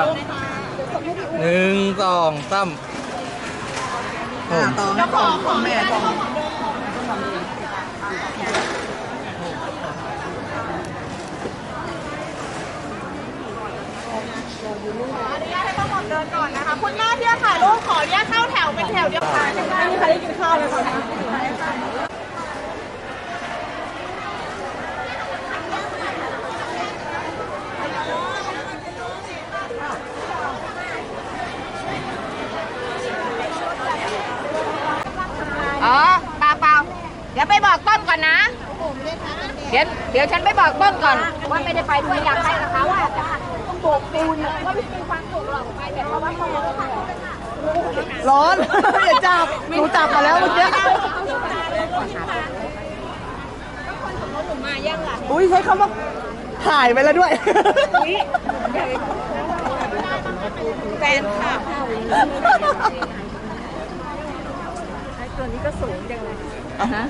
ครับหนึ่งสองสามโอ้อ่าต่อให้ของของแม่ของอนุญาตให้ป้าหมดเดินก่อนนะคะ คุณแม่ที่จะถ่ายรูปขออนุญาตเข้าแถวเป็นแถวเดียวกันไม่มีใครได้กินข้าวเลยค่ะ อ๋อเปล่าเปล่าเดี๋ยวไปบอกต้นก่อนนะ เดี๋ยวเดี๋ยวฉันไปบอกต้นก่อน ว่าไม่ได้ไปด้วยอยากไปกับเขาอะแต่ต้องโบกปูนเนี่ยก็ไม่มีความสุขหรอกไปแต่เพราะว่าเขาร้อนอย่าจับหนูจับมาแล้วเมื่อกี้มายังล่ะอุ้ยใช้คำว่าถ่ายไปแล้วด้วยแฟนค่ะ อะฮะ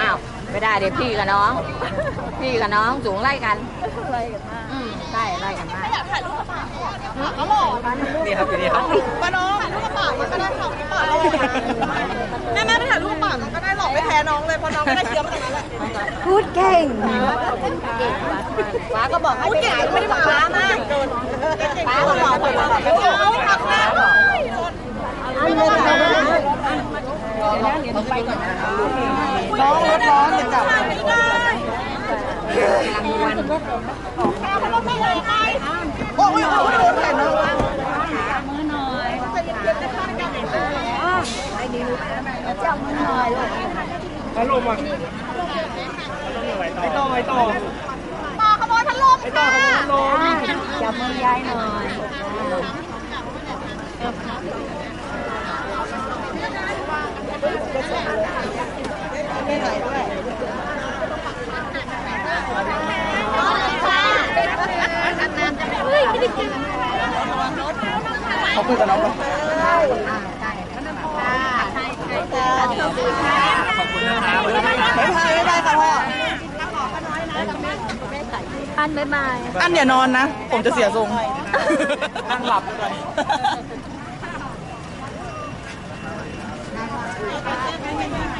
อ้าวไม่ได้เดี๋ยวพี่กับน้อง พี่กับน้องสูงไล่กันไล่กันมากอืมใช่ไล่กันมากอยากถ่ายรูปกระเป๋าเขาหล่อนี่ครับอยู่นี่ครับป้าน้องถ่ายรูปกระเป๋ามันก็ได้หล่อกระเป๋าแม่แม่ไปถ่ายรูปกระเป๋ามันก็ได้หล่อไม่แพ้น้องเลยเพราะน้องไม่ได้เคี้ยวมาจากนั้นแหละพูดเก่งฟ้าก็บอกให้ไปถ่ายรูปกับฟ้ามากฟ้าก็บอกไปว่าเอาทำหน้าเลย น้องรถร้อนอย่าจับไม่ได้แค่เขาไม่เลยไงโอ้ยโอ้ยโดนแผ่นน้องไปต่อไปต่อต่อขโมยพัดลมค่ะจับมือยายหน่อย เขาคุยกับน้องไหมขอบคุณนะครับ ไม่พายไม่ได้ค่ะพ่อ อันบ๊ายบาย อันอย่านอนนะ ผมจะเสียทรง นั่งหลับก่อนเ